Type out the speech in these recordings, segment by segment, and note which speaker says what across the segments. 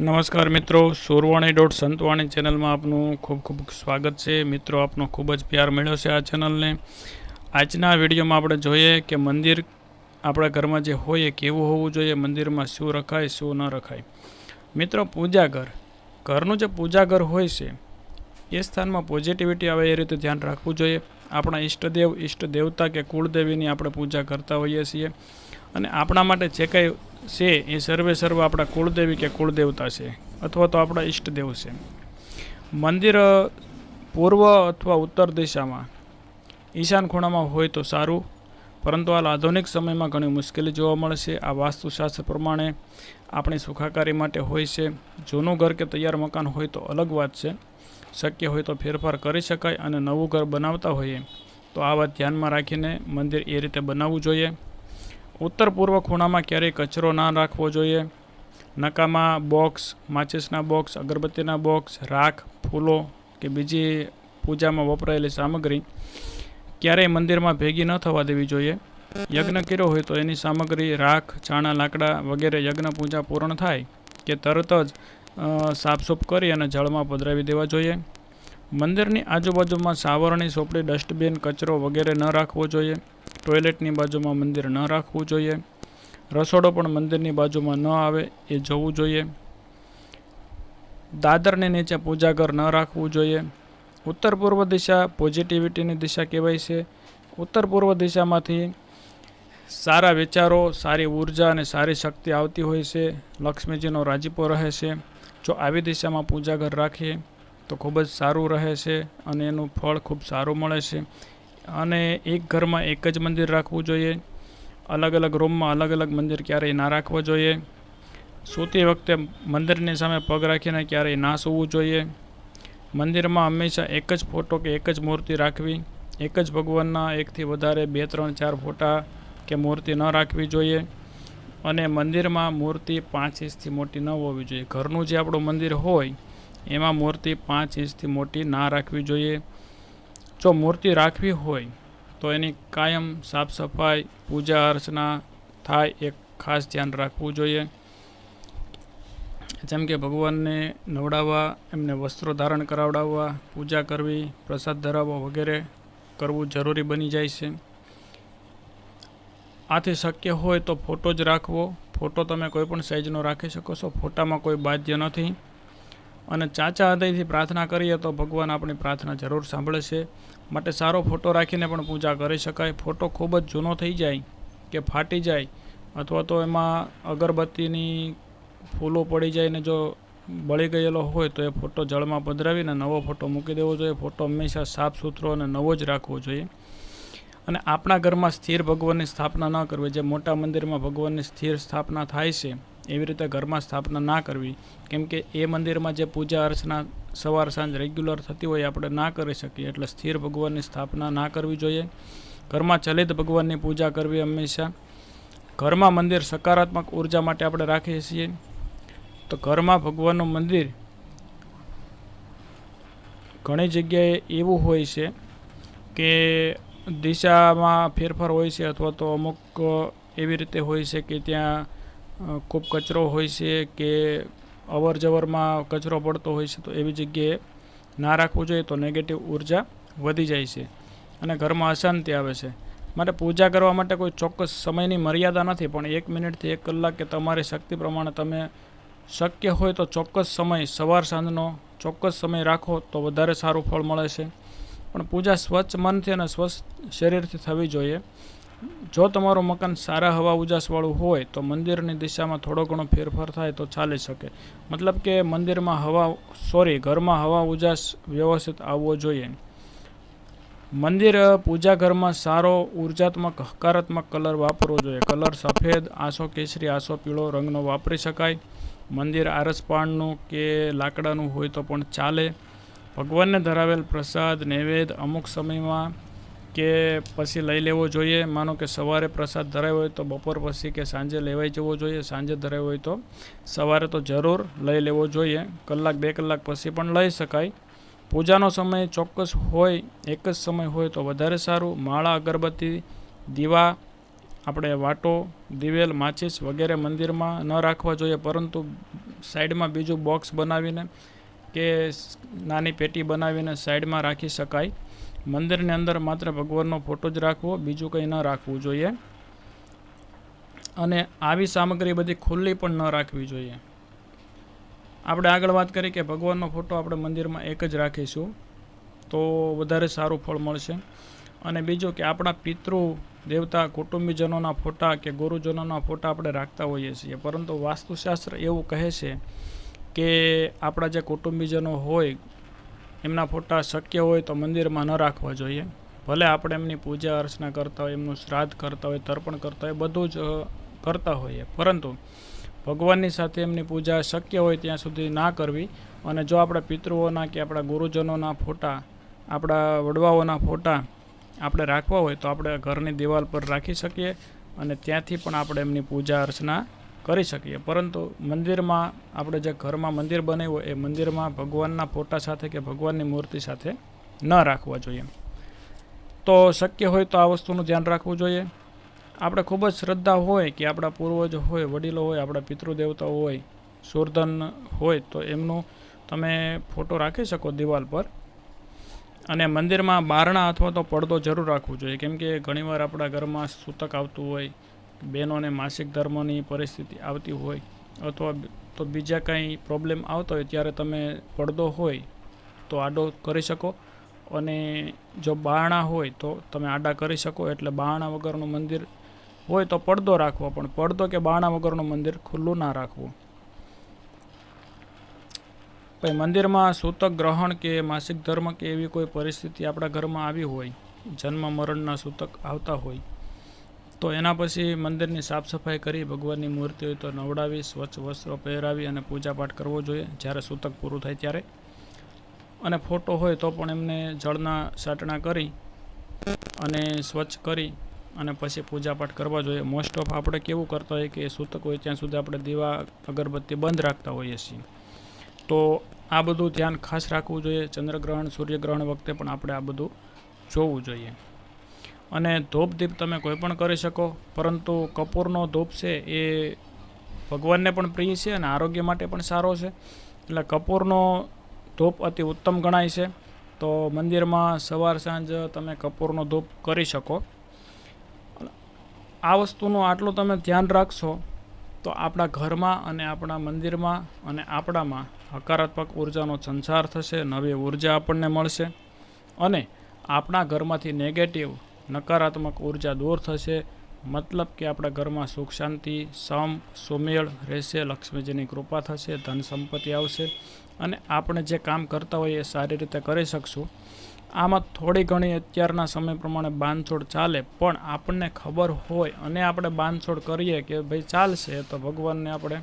Speaker 1: નમસ્કાર મિત્રો, સુરવાણી ડોટ સંતવાણી ચેનલમાં આપનું ખૂબ ખૂબ સ્વાગત છે. મિત્રો, આપનો ખૂબ જ પ્યાર મળ્યો છે આ ચેનલને. આજના વિડીયોમાં આપણે જોઈએ કે મંદિર આપણા ઘરમાં જે હોય એ કેવું હોવું જોઈએ, મંદિરમાં શું રખાય, શું ન રખાય. મિત્રો પૂજા ઘર ઘરનું જે પૂજા ઘર હોય છે, એ સ્થાનમાં પોઝિટિવિટી આવે એ રીતે ધ્યાન રાખવું જોઈએ. આપણા ઈષ્ટદેવ ઈષ્ટ દેવતા કે કુળદેવીની આપણે પૂજા કરતા હોઈએ છીએ. અને આપણા માટે જે કંઈ છે, એ સર્વે સર્વ આપણા કુળદેવી કે કુળદેવતા છે, અથવા તો આપણા ઈષ્ટદેવ છે. મંદિર પૂર્વ અથવા ઉત્તર દિશામાં ઈશાન ખૂણામાં હોય તો સારું, પરંતુ હાલ આધુનિક સમયમાં ઘણી મુશ્કેલી જોવા મળે છે. આ વાસ્તુશાસ્ત્ર પ્રમાણે આપણી સુખાકારી માટે હોય છે. જૂનું ઘર કે તૈયાર મકાન હોય તો અલગ વાત છે. શક્ય હોય તો ફેરફાર કરી શકાય અને નવું ઘર બનાવતા હોઈએ તો આ વાત ધ્યાનમાં રાખીને મંદિર એ રીતે બનાવવું જોઈએ. ઉત્તર પૂર્વ ખૂણામાં ક્યારેય કચરો ના રાખવો જોઈએ. નકામા બોક્સ, માચિસના બોક્સ, અગરબત્તીના બોક્સ, રાખ, ફૂલો કે બીજી પૂજામાં વપરાયેલી સામગ્રી ક્યારેય મંદિરમાં ભેગી ન થવા દેવી જોઈએ. યજ્ઞ કર્યો હોય તો એની સામગ્રી, રાખ, ચાણા, લાકડા વગેરે યજ્ઞ પૂજા પૂર્ણ થાય કે તરત જ સાફસૂફ કરી અને જળમાં પધરાવી દેવા જોઈએ. મંદિરની આજુબાજુમાં સાવરણી સોપડી, ડસ્ટબિન, કચરો વગેરે ન રાખવો જોઈએ. ટોયલેટની બાજુમાં મંદિર ન રાખવું જોઈએ. રસોડો પણ મંદિરની બાજુમાં ન આવે એ જોવું જોઈએ. દાદરની નીચે પૂજાઘર ન રાખવું જોઈએ. ઉત્તર પૂર્વ દિશા પોઝિટિવિટીની દિશા કહેવાય છે. ઉત્તર પૂર્વ દિશામાંથી સારા વિચારો, સારી ઊર્જા અને સારી શક્તિ આવતી હોય છે. લક્ષ્મીજીનો રાજીપો રહે છે. જો આવી દિશામાં પૂજાઘર રાખીએ તો ખૂબ જ સારું રહે છે અને એનું ફળ ખૂબ સારું મળે છે. અને એક ઘરમાં એક જ મંદિર રાખવું જોઈએ. અલગ અલગ રૂમમાં અલગ અલગ મંદિર ક્યારેય ના રાખવો જોઈએ. સૂતી વખતે મંદિરની સામે પગ રાખીને ક્યારેય ના સૂવું જોઈએ. મંદિરમાં હંમેશા એક જ ફોટો કે એક જ મૂર્તિ રાખવી. એક જ ભગવાનના એકથી વધારે બે, ત્રણ, ચાર ફોટા કે મૂર્તિ ન રાખવી જોઈએ. અને મંદિરમાં મૂર્તિ પાંચ ઇંચથી મોટી ન હોવી જોઈએ. ઘરનું જે આપણું મંદિર હોય એમાં મૂર્તિ પાંચ ઇંચથી મોટી ના રાખવી જોઈએ. જો મૂર્તિ રાખવી હોય, તો એની કાયમ સાફ સફાઈ પૂજા અર્ચના થાય એ ખાસ ધ્યાન રાખવું જોઈએ. જેમ કે ભગવાનને નવડાવવા, એમને વસ્ત્રો ધારણ કરાવડાવવા, પૂજા કરવી, પ્રસાદ ધરાવવો વગેરે કરવું જરૂરી બની જાય છે. આથી શક્ય હોય તો ફોટો જ રાખવો. ફોટો તમે કોઈ પણ સાઇઝનો રાખી શકો છો. ફોટામાં કોઈ બાધ્ય નથી. અને ચાચા હૃદયથી પ્રાર્થના કરીએ તો ભગવાન આપણી પ્રાર્થના જરૂર સાંભળે છે માટે સારો ફોટો રાખીને પણ પૂજા કરી શકાય. ફોટો ખૂબ જ જૂનો થઈ જાય કે ફાટી જાય અથવા તો એમાં અગરબત્તીની ફૂલો પડી જાય ને જો બળી ગયેલો હોય તો એ ફોટો જળમાં પધરાવીને નવો ફોટો મૂકી દેવો જોઈએ. ફોટો હંમેશા સાફ સુથરો અને નવો જ રાખવો જોઈએ. અને આપણા ઘરમાં સ્થિર ભગવાનની સ્થાપના ન કરવી. જે મોટા મંદિરમાં ભગવાનની સ્થિર સ્થાપના થાય છે એવી રીતે ઘરમાં સ્થાપના ના કરવી. કેમ કે એ મંદિરમાં જે પૂજા અર્ચના સવાર સાંજ રેગ્યુલર થતી હોય આપણે ના કરી શકીએ. એટલે સ્થિર ભગવાનની સ્થાપના ના કરવી જોઈએ. ઘરમાં ચલિત ભગવાનની પૂજા કરવી હંમેશા. ઘરમાં મંદિર સકારાત્મક ઊર્જા માટે આપણે રાખીએ છીએ. તો ઘરમાં ભગવાનનું મંદિર ઘણી જગ્યાએ એવું હોય છે કે દિશામાં ફેરફાર હોય છે અથવા તો અમુક એવી રીતે હોય છે કે ત્યાં ખૂબ કચરો હોય છે કે અવર જવરમાં કચરો પડતો હોય છે તો એવી જગ્યાએ ના રાખવું જોઈએ તો નેગેટિવ ઊર્જા વધી જાય છે અને ઘરમાં અશાંતિ આવે છે. માટે પૂજા કરવા માટે કોઈ ચોક્કસ સમયની મર્યાદા નથી, પણ એક મિનિટથી એક કલાક કે તમારી શક્તિ પ્રમાણે તમે શક્ય હોય તો ચોક્કસ સમય સવાર સાંજનો ચોક્કસ સમય રાખો તો વધારે સારું ફળ મળે છે. પણ પૂજા સ્વચ્છ મનથી અને સ્વચ્છ શરીરથી થવી જોઈએ. જો તમારું મકાન સારા હવા ઉજાસવાળું હોય તો મંદિરની દિશામાં થોડો ઘણો ફેરફાર થાય તો ચાલી શકે. મતલબ કે મંદિરમાં હવા સોરી ઘરમાં હવા ઉજાસ વ્યવસ્થિત આવવો જોઈએ. મંદિર, પૂજા ઘરમાં સારો, ઉર્જાત્મક, હકારાત્મક કલર વાપરવો જોઈએ. કલર સફેદ, આસો કેસરી, આસો પીળો રંગનો વાપરી શકાય. મંદિર આરસપાણનું કે લાકડાનું હોય તો પણ ચાલે. ભગવાનને ધરાવેલ પ્રસાદ, નૈવેદ્ય અમુક સમયમાં કે પછી લઈ લેવો જોઈએ. માનો કે સવારે પ્રસાદ ધરાવ્યો હોય તો બપોર પછી કે સાંજે લેવાઈ જવો જોઈએ. સાંજે ધરાવ્યો હોય તો સવારે તો જરૂર લઈ લેવો જોઈએ. કલાક, બે કલાક પછી પણ લઈ શકાય. પૂજાનો સમય ચોક્કસ હોય, એક જ સમય હોય તો વધારે સારું. માળા, અગરબત્તી, દીવા, આપણે વાટો, દિવેલ, માચીસ વગેરે મંદિરમાં ન રાખવા જોઈએ. પરંતુ સાઈડમાં બીજું બોક્સ બનાવીને કે નાની પેટી બનાવીને સાઈડમાં રાખી શકાય. મંદિરની અંદર માત્ર ભગવાનનો ફોટો જ રાખવો, બીજું કંઈ ન રાખવું જોઈએ. અને આવી સામગ્રી બધી ખુલ્લી પણ ન રાખવી જોઈએ. આપણે આગળ વાત કરી કે ભગવાનનો ફોટો આપણે મંદિરમાં એક જ રાખીશું, તો વધારે સારું ફળ મળશે. અને બીજું કે આપણા પિતૃ, દેવતા, કુટુંબીજનોના ફોટા કે ગુરુજનોના ફોટા આપણે રાખતા હોઈએ છીએ. પરંતુ વાસ્તુશાસ્ત્ર એવું કહે છે કે આપણા જે કુટુંબીજનો હોય એમના ફોટા શક્ય હોય તો મંદિરમાં ન રાખવા જોઈએ. ભલે આપણે એમની પૂજા અર્ચના કરતા હોય, એમનું શ્રાદ્ધ કરતા હોય, તર્પણ કરતા હોય, બધું જ કરતા હોઈએ. પરંતુ ભગવાનની સાથે એમની પૂજા શક્ય હોય ત્યાં સુધી ના કરવી અને જો આપણા પિતૃઓના કે આપણા ગુરુજનોના ફોટા, આપણા વડવાઓના ફોટા આપણે રાખવા હોય તો આપણે ઘરની દિવાલ પર રાખી શકીએ અને ત્યાંથી પણ આપણે એમની પૂજા અર્ચના કરી શકીએ. પરંતુ મંદિરમાં આપણે જે ઘરમાં મંદિર બનાવ્યું એ મંદિરમાં ભગવાનના ફોટા સાથે કે ભગવાનની મૂર્તિ સાથે ન રાખવા જોઈએ. તો શક્ય હોય તો આ વસ્તુનું ધ્યાન રાખવું જોઈએ. આપણે ખૂબ જ શ્રદ્ધા હોય કે આપણા પૂર્વજો હોય, વડીલો હોય, આપણા પિતૃદેવતાઓ હોય, સુરધન હોય તો એમનું તમે ફોટો રાખી શકો દિવાલ પર. અને મંદિરમાં બારણા અથવા તો પડદો જરૂર રાખવો જોઈએ. કેમ કે ઘણીવાર આપણા ઘરમાં સૂતક આવતું હોય બહેનોને માસિક ધર્મની પરિસ્થિતિ આવતી હોય અથવા તો બીજા કંઈ પ્રોબ્લેમ આવતો હોય ત્યારે તમે પડદો હોય તો આડો કરી શકો અને જો બારણા હોય તો તમે આડા કરી શકો. એટલે બારણા વગરનું મંદિર હોય તો પડદો રાખવો, પણ પડદો કે બારણા વગરનું મંદિર ખુલ્લું ના રાખવું. પછી મંદિરમાં સૂતક ગ્રહણ કે માસિક ધર્મ કે એવી કોઈ પરિસ્થિતિ આપણા ઘરમાં આવી હોય, જન્મ મરણના સૂતક આવતા હોય તો એના પછી મંદિરની સાફ સફાઈ કરી, ભગવાનની મૂર્તિ હોય તો નવડાવી, સ્વચ્છ વસ્ત્રો પહેરાવી અને પૂજાપાઠ કરવો જોઈએ, જ્યારે સૂતક પૂરું થાય ત્યારે. અને ફોટો હોય તો પણ એમને જળના સાટણા કરી અને સ્વચ્છ કરી અને પછી પૂજાપાઠ કરવા જોઈએ. મોસ્ટ ઓફ આપણે કેવું કરતા હોઈએ કે સૂતક હોય ત્યાં સુધી આપણે દીવા, અગરબત્તી બંધ રાખતા હોઈએ છીએ. તો આ બધું ધ્યાન ખાસ રાખવું જોઈએ. ચંદ્રગ્રહણ, સૂર્યગ્રહણ વખતે પણ આપણે આ બધું જોવું જોઈએ. અને ધૂપ દીપ તમે કોઈ પણ કરી શકો, પરંતુ કપૂરનો ધૂપ છે એ ભગવાનને પણ પ્રિય છે અને આરોગ્ય માટે પણ સારો છે. એટલે કપૂરનો ધૂપ અતિ ઉત્તમ ગણાય છે. તો મંદિરમાં સવાર સાંજ તમે કપૂરનો ધૂપ કરી શકો. આ વસ્તુનું આટલું તમે ધ્યાન રાખશો તો આપણા ઘરમાં અને આપણા મંદિરમાં અને આપણામાં હકારાત્મક ઉર્જાનો સંચાર થશે, નવી ઊર્જા આપણને મળશે અને આપણા ઘરમાંથી નેગેટિવ નકારાત્મક ઊર્જા દૂર થશે. મતલબ કે આપણા ઘરમાં સુખ, શાંતિ, સમ, સુમેળ રહેશે. લક્ષ્મીજીની કૃપા થશે, ધન સંપત્તિ આવશે. અને આપણે જે કામ કરતા હોઈએ એ સારી રીતે કરી શકશું. આમાં થોડી ઘણી અત્યારના સમય પ્રમાણે બાંધછોડ ચાલે, પણ આપણને ખબર હોય અને આપણે બાંધછોડ કરીએ કે ભાઈ ચાલશે તો ભગવાનને આપણે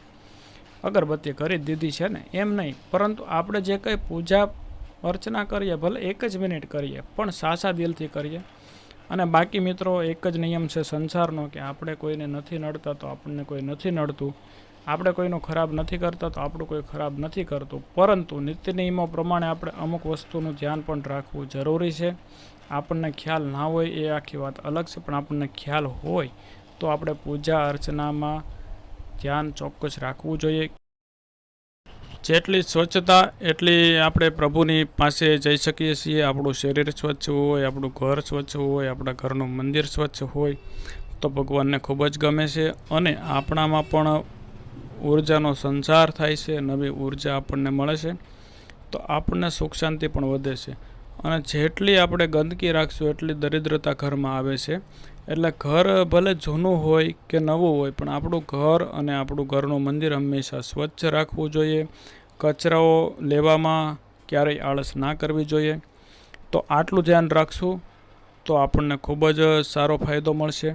Speaker 1: અગરબત્તી કરી દીધી છે ને, એમ નહીં. પરંતુ આપણે જે કંઈ પૂજા અર્ચના કરીએ, ભલે એક જ મિનિટ કરીએ, પણ સાચા દિલથી કરીએ અને બાકી મિત્રો એક જ નિયમ છે સંસારનો કે આપણે કોઈને નથી નડતા તો આપણને કોઈ નથી નડતું. આપણે કોઈનું ખરાબ નથી કરતા તો આપણું કોઈ ખરાબ નથી કરતું. પરંતુ નીતિ નિયમો પ્રમાણે આપણે અમુક વસ્તુનું ધ્યાન પણ રાખવું જરૂરી છે. આપણને ખ્યાલ ના હોય એ આખી વાત અલગ છે, પણ આપણને ખ્યાલ હોય તો આપણે પૂજા અર્ચનામાં ધ્યાન ચોક્કસ રાખવું જોઈએ. જેટલી સ્વચ્છતા, એટલી આપણે પ્રભુની પાસે જઈ શકીએ છીએ. આપણું શરીર સ્વચ્છ હોય, આપણું ઘર સ્વચ્છ હોય, આપણા ઘરનું મંદિર સ્વચ્છ હોય, તો ભગવાનને ખૂબ જ ગમે છે. અને આપણામાં પણ ઉર્જાનો સંચાર થાય છે, નવી ઊર્જા આપણને મળે છે, તો આપણને સુખ શાંતિ પણ વધે છે. અને જેટલી આપણે ગંદકી રાખશું, એટલી દરિદ્રતા ઘરમાં આવે છે. એટલે ઘર ભલે જૂનું હોય કે નવું હોય, પણ આપણું ઘર અને આપણું ઘરનું મંદિર હંમેશા સ્વચ્છ રાખવું જોઈએ. કચરાઓ લેવામાં ક્યારેય આળસ ના કરવી જોઈએ. તો આટલું ધ્યાન રાખશું તો આપણને ખૂબ જ સારો ફાયદો મળશે.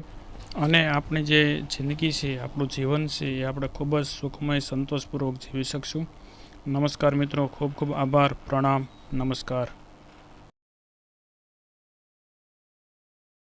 Speaker 1: અને આપણી જે જિંદગી છે, આપણું જીવન છે, એ આપણે ખૂબ જ સુખમય, સંતોષપૂર્વક જીવી શકશું. નમસ્કાર મિત્રો, ખૂબ ખૂબ આભાર, પ્રણામ, નમસ્કાર.